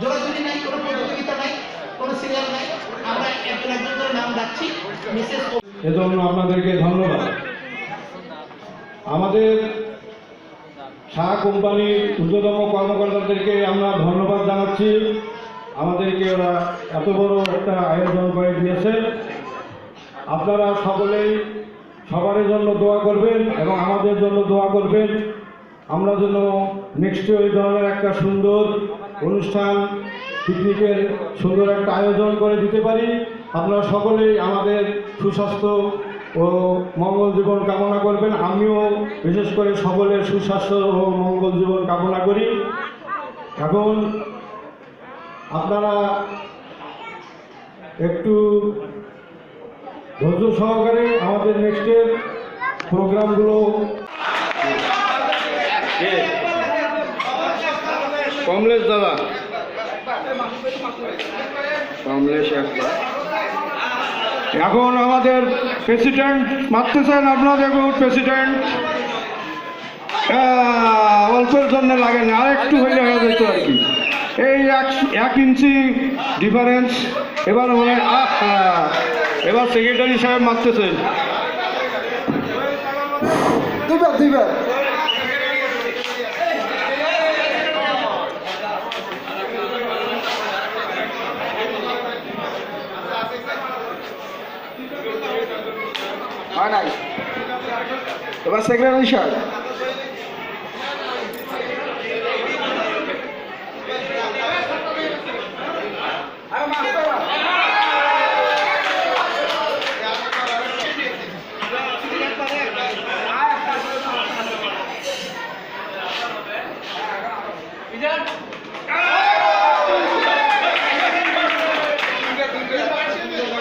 জোরাজুরি নাই, কোনো প্রতিযোগিতা নাই, কোনো সিরিয়াল নাই। আমরা একজন একজন করে নাম ডাকছি মিসেস এজন্য আপনাদেরকে ধন্যবাদ। আমাদের শাহ কোম্পানির ঊর্ধ্বতম কর্মকর্তাদেরকে আমরা ধন্যবাদ জানাচ্ছি। আমাদেরকে ওরা এত বড় একটা আয়োজন করে দিয়েছে। আপনারা সকলেই সবার জন্য দোয়া করবেন এবং আমাদের জন্য দোয়া করবেন। আমরা যেন নেক্সট এই ধরনের একটা সুন্দর অনুষ্ঠান পিকনিকের সুন্দর একটা আয়োজন করে দিতে পারি। আপনারা সকলেই আমাদের সুস্বাস্থ্য ও মঙ্গল জীবন কামনা করবেন। আমিও বিশেষ করে সকলের সুস্বাস্থ্য ও মঙ্গল জীবন কামনা করি। এখন আপনারা একটু ধৈর্য সহকারে আমাদের নেক্সটের প্রোগ্রামগুলো কমলেশ দাদা। কমলেশ এখন আমাদের প্রেসিডেন্ট মারতেছেন, আপনারা দেখুন প্রেসিডেন্ট অল্পের জন্য লাগে না আর একটু হইলে হয়ে যেত আর কি। এই এক ইঞ্চি ডিফারেন্স এবার মনে হয় এবার সেক্রেটারি সাহেব মারতেছেন। দুইবার দুইবার। হয় নাই? এবার সেক্রেটারি সাহেব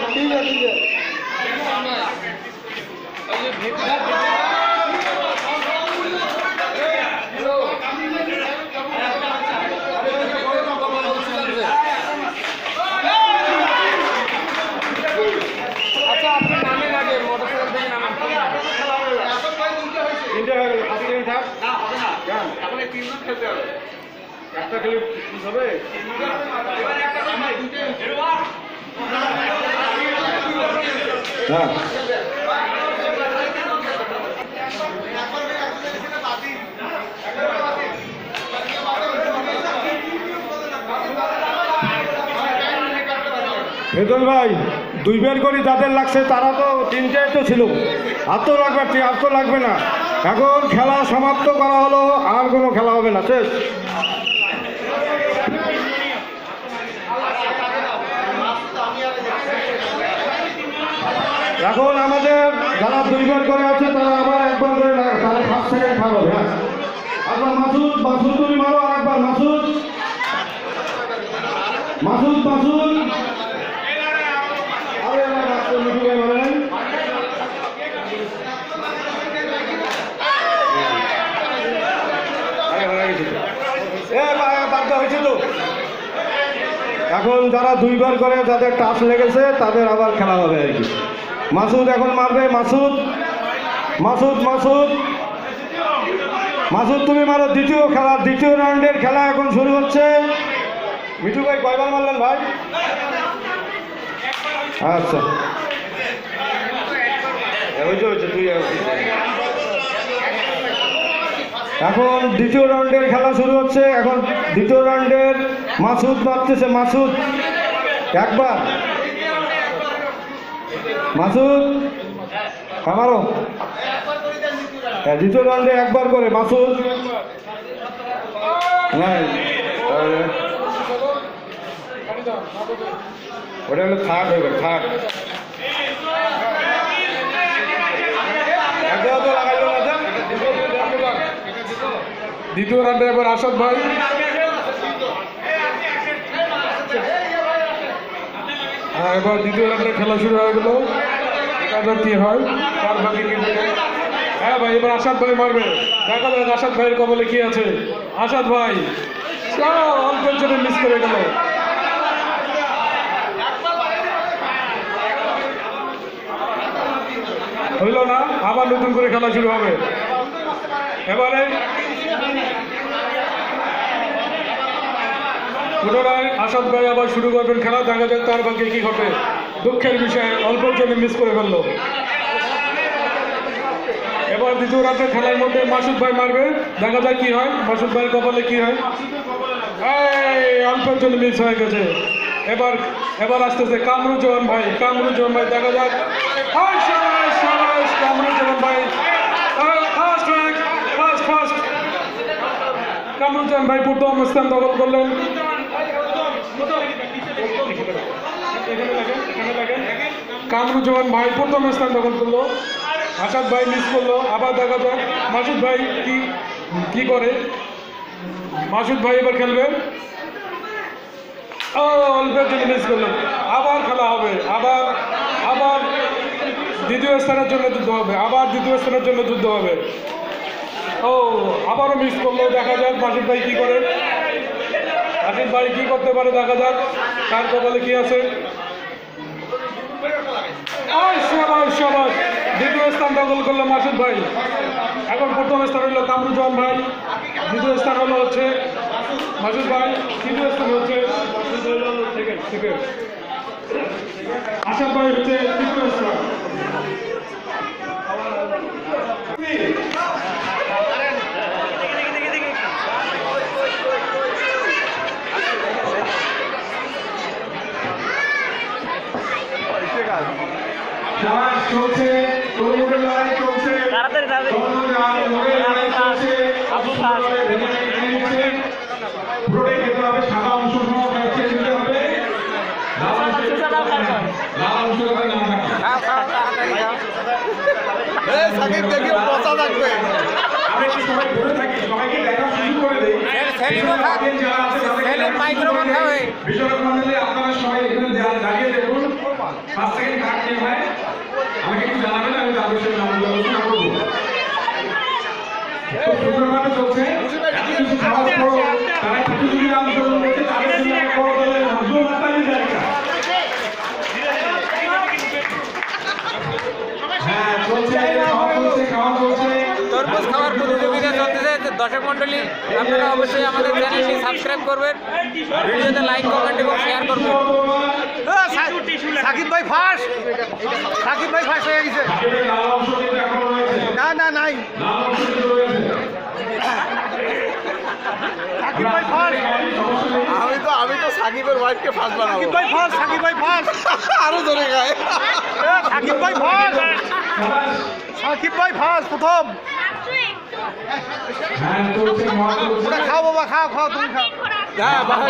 ঠিক আছে ঠিক আছে আচ্ছা আপনি নামেন আগে মোটরসাইকেল থেকে নামেন তিনটে হয়ে গেল আজকে থাক যান। একটা খেলে হবে? হ্যাঁ। ভেতন ভাই দুই বের করে যাদের লাগছে তারা তো তিনটে তো ছিল। আর তো লাগবে আর তো লাগবে না। এখন খেলা সমাপ্ত করা হলো আর কোনো খেলা হবে না শেষ। এখন আমাদের যারা দুইবার করে আছে, তারা আবার একবার করে লাগে তারা ফার্স্ট সেকেন্ড ভালো হ্যাঁ। আচ্ছা মাসুদ মাসুদ তুমি মারো, আর একবার মাসুদ। মাসুদ মাসুদ। এখন যারা দুইবার করে যাদের টাচ লেগেছে, তাদের আবার খেলা হবে আর কি। মাসুদ এখন মারবে, মাসুদ। মাসুদ মাসুদ। মাসুদ, তুমি মারো দ্বিতীয় খেলা, দ্বিতীয় রাউন্ডের খেলা এখন শুরু হচ্ছে। মিঠু ভাই কয়বার মারলেন ভাই? আচ্ছা। এখন দ্বিতীয় রাউন্ডের খেলা শুরু হচ্ছে। এখন দ্বিতীয় রাউন্ডের মাসুদ মারতেছে, মাসুদ। একবার। মাসুদ, আমারও। হ্যাঁ দ্বিতীয় রাউন্ডে একবার করে, মাসুদ। হ্যাঁ ওটা হলো থার্ড হয়ে গেল দ্বিতীয় রাউন্ডে এবার আসাদ ভাই। হ্যাঁ এবার দ্বিতীয় রাউন্ডে খেলা শুরু হয়ে গেল। দেখা যাক কি হয় কার ভাগে হ্যাঁ ভাই, এবার আসাদ ভাই মারবে। দেখা যাক আসাদ ভাইয়ের কবলে কি আছে। আসাদ ভাই অল্পের জন্য মিস করে গেল। হইল না, আবার নতুন করে খেলা শুরু হবে। এবারে পুনরায় আসাদ ভাই আবার শুরু করবেন খেলা, দেখা যাক তার ভাগ্যে কি ঘটে। দুঃখের বিষয়ে, অল্পের জন্য মিস করে ফেলল। এবার দ্বিতীয় রাতের খেলার মধ্যে মাসুদ ভাই মারবে। দেখা যাক কি হয়। মাসুদ ভাইয়ের কপালে কি হয়? অল্পের জন্য মিস হয়ে গেছে। এবার এবার আসতেছে কামরুজ্জামান ভাই। কামরুজ্জামান ভাই, দেখা যাক। কামরুজ্জামান ভাই। কামরুজ্জামান ভাই প্রথম স্থান দখল করলেন। কামরুজ্জামান ভাই প্রথম স্থান দখল করল। আসাদ ভাই মিস করল। আবার দেখা যাক। মাসুদ ভাই কি কি করে? মাসুদ ভাই এবার খেলবেন অল্পের জন্য মিস করলেন আবার খেলা হবে। আবার আবার দ্বিতীয় স্থানের জন্য যুদ্ধ হবে। আবার দ্বিতীয় স্থানের জন্য যুদ্ধ হবে। ও, আবারও মিস করল। দেখা যাক মাসুদ ভাই কি করে। মাসুদ ভাই কি করতে পারে দেখা যাক। তার কপালে কি আছে। শাবাশ শাবাশ দ্বিতীয় স্থান দখল করল মাসুদ ভাই। এখন প্রথম স্থান হলো কামরুজ্জামান ভাই। দ্বিতীয় স্থান হচ্ছে মাসুদ ভাই। তৃতীয় স্থান হচ্ছে আশাদ ভাই হচ্ছে তৃতীয় স্থান খেলা চলছে তরুণের লড়াই চলছে তাড়াতাড়ি তাড়াতাড়ি তরুণের লড়াই চলছে আবু খাস। পুরোটাই খেতে হবে সাদা অংশ সহ খেতে দিতে হবে লাল অংশ সুসাদাও খাবে। লাল অংশ যাতে না থাকে। সাকিব দেখি পচা থাকবে আমরা একটু সবাই ঘুরে থাকি সবাইকে দেখা শুরু করে দেই। মাইক্রোফোন খাবে। আপনারা সবাই এখানে দাঁড়িয়ে দেখুন। পাঁচ সেকেন্ড হয় আমাকে একটু জানাবেন আমি তাদের সাথে নাম আলোচনা করব খুব চলছে। এত কিছু খাওয়ার পরও করছে, তাদের জন্য হ্যাঁ দর্শক মন্ডলী আপনারা অবশ্যই আমাদের চ্যানেলটি সাবস্ক্রাইব করবেন। ভিডিওতে লাইক কমেন্ট এবং শেয়ার করবেন। সাকিব ভাই ফার্স্ট সাকিব ভাই ফার্স্ট হয়ে গেছে। না না নাই। সাকিব ভাই আমি তো আমি তো সাকিবের ওয়াইফকে ফার্স্ট বানাবো। সাকিব ভাই ফার্স্ট সাকিব ভাই ফার্স্ট আরও ধরে গায়ে। সাকিব ভাই ফার্স্ট সাকিব ভাই ফার্স্ট প্রথম। হ্যাঁ খাও বাবা খাও খাও তুমি খাও। হ্যাঁ বাহার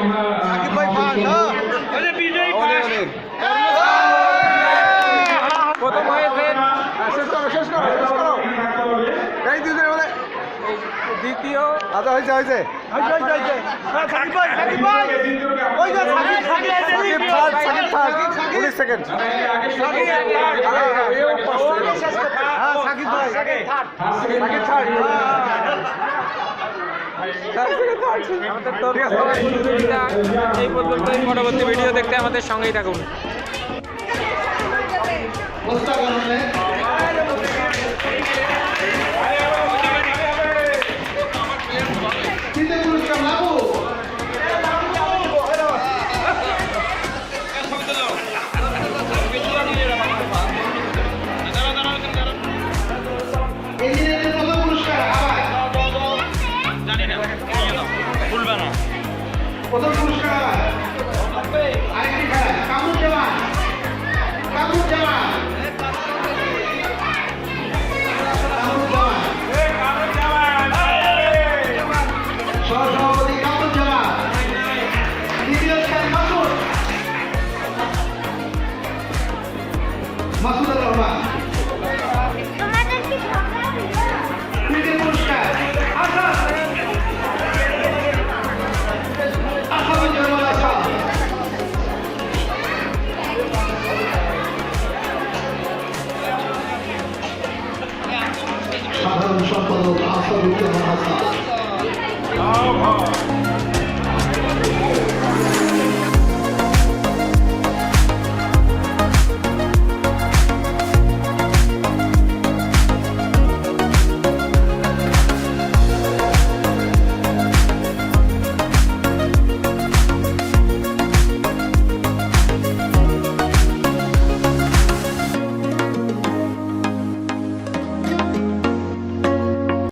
আমরা সাকিব ভাই হ্যাঁ প্রথম হয়েছে শেষ করো শেষ করো শেষ করো এই দুজন বলে দ্বিতীয় আচ্ছা হয়েছে হয়েছে। হ্যাঁ, উনিশ সেকেন্ড সাকিব ভাই সাকিব থার্ড এই পরবর্তী ভিডিও দেখতে আমাদের সঙ্গেই থাকুন। প্রথম পুরস্কার। আরেকটি খেলা কামুর জামান কামুর জামান